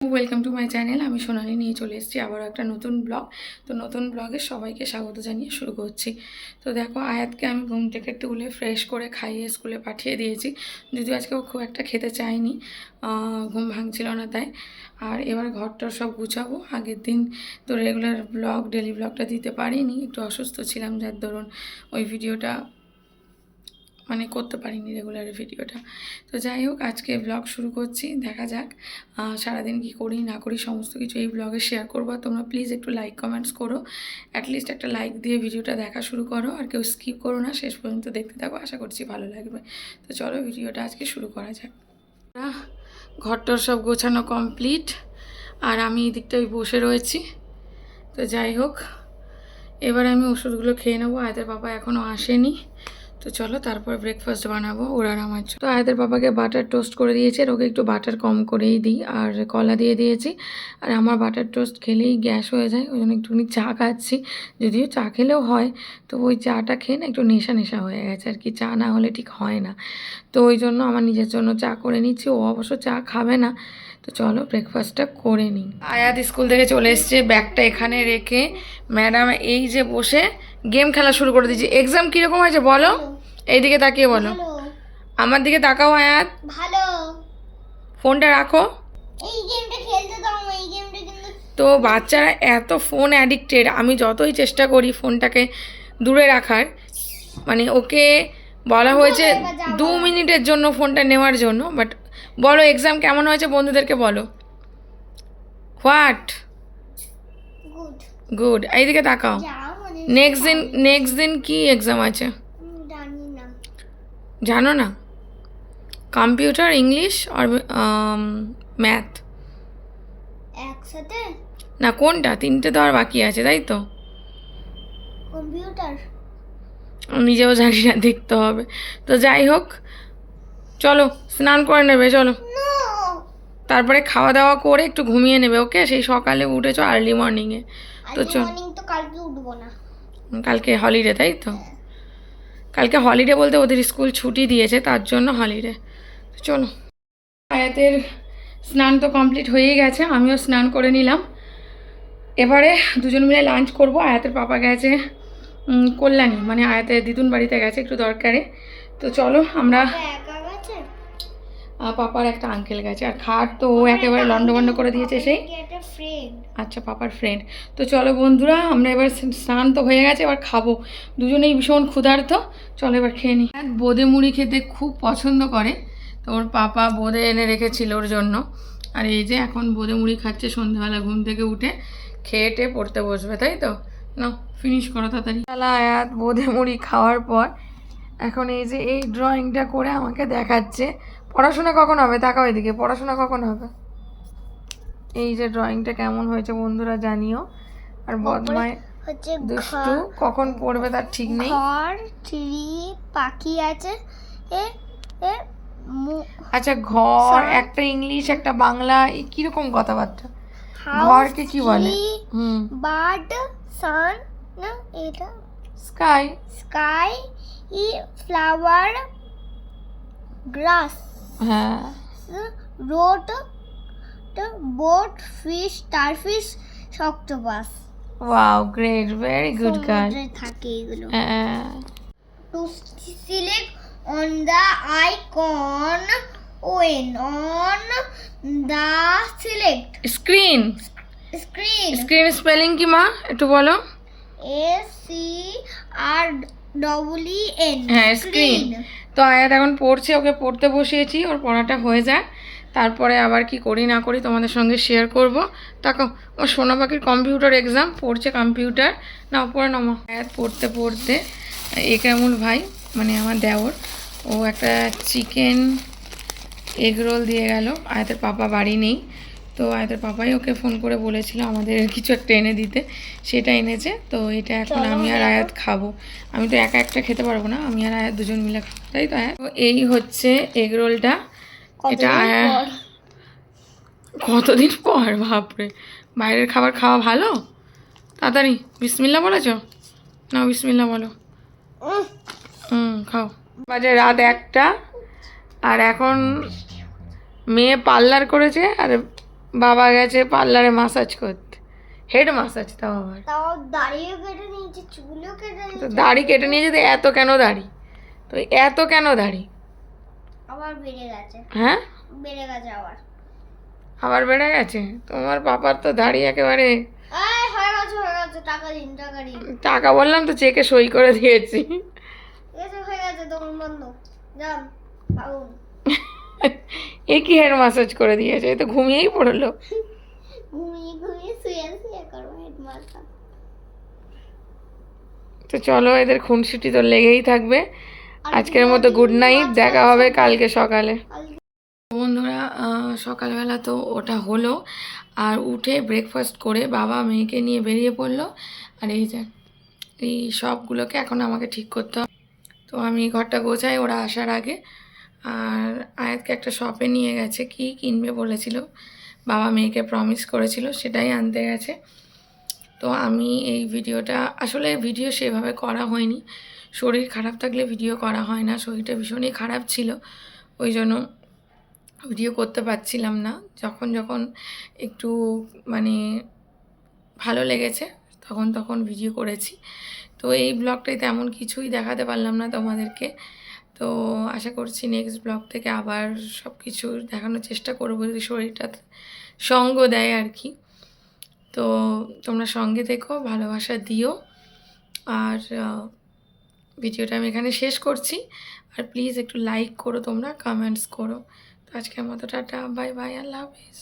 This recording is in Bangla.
ওয়েলকাম টু মাই চ্যানেল আমি সোনালি নিয়ে চলে এসেছি আবারও একটা নতুন ব্লগ তো নতুন ব্লগে সবাইকে স্বাগত জানিয়ে শুরু করছি। তো দেখো, আয়াতকে আমি ঘুম থেকে তুলে ফ্রেশ করে খাইয়ে স্কুলে পাঠিয়ে দিয়েছি। যদিও আজকে ও খুব একটা খেতে চায়নি ঘুম ভাঙছিল না তাই। আর এবার ঘরটার সব গুছাবো। আগের দিন তো রেগুলার ব্লগ ডেলি ব্লগটা দিতে পারিনি। একটু অসুস্থ ছিলাম, যার দরুন ওই ভিডিওটা মানে করতে পারিনি রেগুলার ভিডিওটা। তো যাই হোক, আজকে ব্লগ শুরু করছি, দেখা যাক সারাদিন কি করি, না করি, সমস্ত কিছু এই ব্লগে শেয়ার করব। তোমরা প্লিজ একটু লাইক কমেন্টস করো। অ্যাটলিস্ট একটা লাইক দিয়ে ভিডিওটা দেখা শুরু করো, আর কেউ স্কিপ করো না, শেষ পর্যন্ত দেখতে থাকো। আশা করছি ভালো লাগবে। তো চলো ভিডিওটা আজকে শুরু করা যাক। ঘরটর সব গোছানো কমপ্লিট আর আমি এই দিকটায় বসে রয়েছি। তো যাই হোক, এবার আমি ওষুধগুলো খেয়ে নেব। আয়তের বাবা এখনও আসেনি। তো চলো তারপর ব্রেকফাস্ট বানাবো, ওর আর আমার। তো আয়দের বাবাকে বাটার টোস্ট করে দিয়েছে, আর ওকে একটু বাটার কম করেই দিই, আর কলা দিয়ে দিয়েছি। আর আমার বাটার টোস্ট খেলেই গ্যাস হয়ে যায়, ওই জন্য একটুখানি চা খাচ্ছি। যদিও চা খেলেও হয়, তো ওই চাটা খেয়ে না একটু নেশা নেশা হয়ে গেছে, আর কি চা না হলে ঠিক হয় না। তো ওই জন্য আমার নিজের জন্য চা করে নিচ্ছি, ও অবশ্য চা খাবে না তো চলো ব্রেকফাস্টটা করে নিই। আয়াত স্কুল থেকে চলে এসছে ব্যাগটা এখানে রেখে ম্যাডাম এই যে বসে গেম খেলা শুরু করে দিয়েছি। এক্সাম কীরকম হয়েছে বলো? এইদিকে তাকিয়ে বলো। আমার দিকে তাকাও আয়াত। ভালো। ফোনটা রাখো। এই গেমটা খেলতে দাও এই গেমটা কিন্তু তো বাচ্চারা এত ফোন অ্যাডিক্টেড আমি যতই চেষ্টা করি ফোনটাকে দূরে রাখার মানে ওকে বলা হয়েছে দু মিনিটের জন্য ফোনটা নেওয়ার জন্য বাট বলো এক্সাম কেমন হয়েছে বন্ধুদেরকে বলো। হোয়াট গুড এইদিকে তাকাও। মানে নেক্সট দিন নেক্সট দিন কি এক্সাম আছে? জানি না। কম্পিউটার ইংলিশ আর ম্যাথ একসাথে? না কোনটা? তিনটে তো আর বাকি আছে তাই তো? কম্পিউটার নিজেও জানি না দেখতে হবে। তো যাই হোক চলো স্নান করে নেবে চলো। তারপরে খাওয়া দাওয়া করে একটু ঘুমিয়ে নেবে ওকে? সেই সকালে উঠেছো আর্লি মর্নিংয়ে তো চল। কালকে কালকে হলিডে তাই তো? কালকে হলিডে বলতে ওদের স্কুল ছুটি দিয়েছে তার জন্য হলিডে চলো। আয়াতের স্নান তো কমপ্লিট হয়েই গেছে আমিও স্নান করে নিলাম। এবারে দুজন মিলে লাঞ্চ করব আয়াতের পাপা গেছে। কল্যাণী মানে আয়াতের দিদুন বাড়িতে গেছে একটু দরকারে। তো চলো আমরা পাপার একটা আঙ্কেল গেছে। আর খাট তো ও একেবারে লন্ডভন্ড করে দিয়েছে সেই। আচ্ছা পাপার ফ্রেন্ড তো চলো বন্ধুরা আমরা এবার স্নান তো হয়ে গেছে এবার খাব। দুজনেই ভীষণ ক্ষুধার্ত। চলো এবার খেয়ে নিই বোঁদে মুড়ি খেতে খুব পছন্দ করে। তো ওর পাপা বোঁদে এনে রেখেছিল ওর জন্য। আর এই যে এখন বোঁদে মুড়ি খাচ্ছে সন্ধ্যাবেলা ঘুম থেকে উঠে। খেয়ে টেয়ে পড়তে বসবে তাই তো? না ফিনিশ করো তাড়াতাড়ি। তালা আয়াত বোঁদে মুড়ি খাওয়ার পর এখন এই যে এই ড্রয়িংটা করে আমাকে দেখাচ্ছে পড়াশোনা কখন হবে? তাকাও এদিকে পড়াশোনা কখন হবে? এই যে ড্রয়িংটা কেমন হয়েছে বন্ধুরা জানিও। আর বদমায় হচ্ছে দুষ্টু কখন পড়বে তার ঠিক নেই। ঘর ট্রি পাখি আছে। এ এ আচ্ছা ঘর একটা ইংলিশ একটা বাংলা এই কীরকম কথাবার্তা? ঘরকে কি বলে? হুম। বার্ড সান না এটা স্কাই স্কাই ই ফ্লাওয়ার গ্রাস হ্যাঁ road boat fish starfish octopus wow great very good girl থাকে এগুলো হ্যাঁ to select on the icon when on the select. Screen screen spelling কি মা? একটু বলো। C R W E N. হ্যাঁ স্ক্রিন তো আয়াত এখন পড়ছে ওকে পড়তে বসিয়েছি ওর পড়াটা হয়ে যায় তারপরে আবার কি করি না করি তোমাদের সঙ্গে শেয়ার করব। তাকে আমার সোনা পাখির কম্পিউটার এক্সাম পড়ছে কম্পিউটার না পড়ে নামা আয়াত পড়তে পড়তে একরামুল ভাই? মানে আমার দেওর। ও একটা চিকেন এগ রোল দিয়ে গেল। আয়াতের পাপা বাড়ি নেই। তো আয়াতের পাপাই ওকে ফোন করে বলেছিল আমাদের কিছু একটা এনে দিতে। সেটা এনেছে তো এটা এখন আমি আর আয়াত খাব। আমি তো একা একটা খেতে পারব না আমি আর আয়াত দুজন মিলে খাব তাই তো আয়াত? তো এই হচ্ছে এগ রোলটা এটা কতদিন পর? বাপরে। বাইরের খাবার খাওয়া ভালো? তাড়াতাড়ি বিসমিল্লা বলেছ? না বিসমিল্লা বলো। হুম খাও। বাজে রাত একটা আর এখন মেয়ে পার্লার করেছে আর বাবা গেছে পার্লারে মাসাজ করতে। হেড মাসাজ তাও আবার। তাও দাড়িও কেটে নিয়েছে চুলও কেটে তো নিয়েছে। দাড়ি কেটে নিয়ে যেতে এত কেন দাড়ি? তো এত কেন দাড়ি? আবার বেড়ে গেছে। হ্যাঁ? বেড়ে গেছে আবার। আবার বেড়ে গেছে? তোমার পাপার তো দাড়ি একেবারে টাকা দিন টাকা দিন। টাকা বললাম তো চেকে সই করে দিয়েছি। হয়ে গেছে দোকান বন্ধ। যান এ কি হেড মাসাজ করে দিয়েছে এ তো ঘুমিয়েই পড়ল। ঘুমিয়ে ঘুমিয়ে শুয়ে শুয়ে করব হেডমাস্টার তো চলো এদের খুনসুটি তো লেগেই থাকবে। আজকের মতো গুড নাইট দেখা হবে কালকে সকালে। বন্ধুরা সকালবেলা তো ওটা হলো আর উঠে ব্রেকফাস্ট করে বাবা মেয়েকে নিয়ে বেরিয়ে পড়ল। আর এই যে এই সবগুলোকে এখন আমাকে ঠিক করতে হবে। তো আমি ঘরটা গোছাই ওরা আসার আগে আর আয়াতকে একটা শপে নিয়ে গেছে, কি কিনবে বলেছিল। বাবা মেয়েকে প্রমিস করেছিল, সেটাই আনতে গেছে। তো আমি এই ভিডিওটা, আসলে ভিডিও সেভাবে করা হয়নি। শরীর খারাপ থাকলে ভিডিও করা হয় না, শরীরটা ভীষণই খারাপ ছিল। ওই জন্য ভিডিও করতে পারছিলাম না। যখন যখন একটু মানে ভালো লেগেছে, তখন তখন ভিডিও করেছি। তো এই ব্লগটাই তেমন কিছুই দেখাতে পারলাম না তোমাদেরকে। তো আশা করছি নেক্সট ব্লগ থেকে আবার সব কিছু দেখানোর চেষ্টা করব যদি শরীরটা সঙ্গ দেয় আর কি। তো তোমরা সঙ্গে দেখো ভালোবাসা দিও। আর ভিডিওটা আমি এখানে শেষ করছি। আর প্লিজ একটু লাইক করো তোমরা কমেন্টস করো। তো আজকের মতো টাটা বাই বাই আল্লাহ হাফিজ।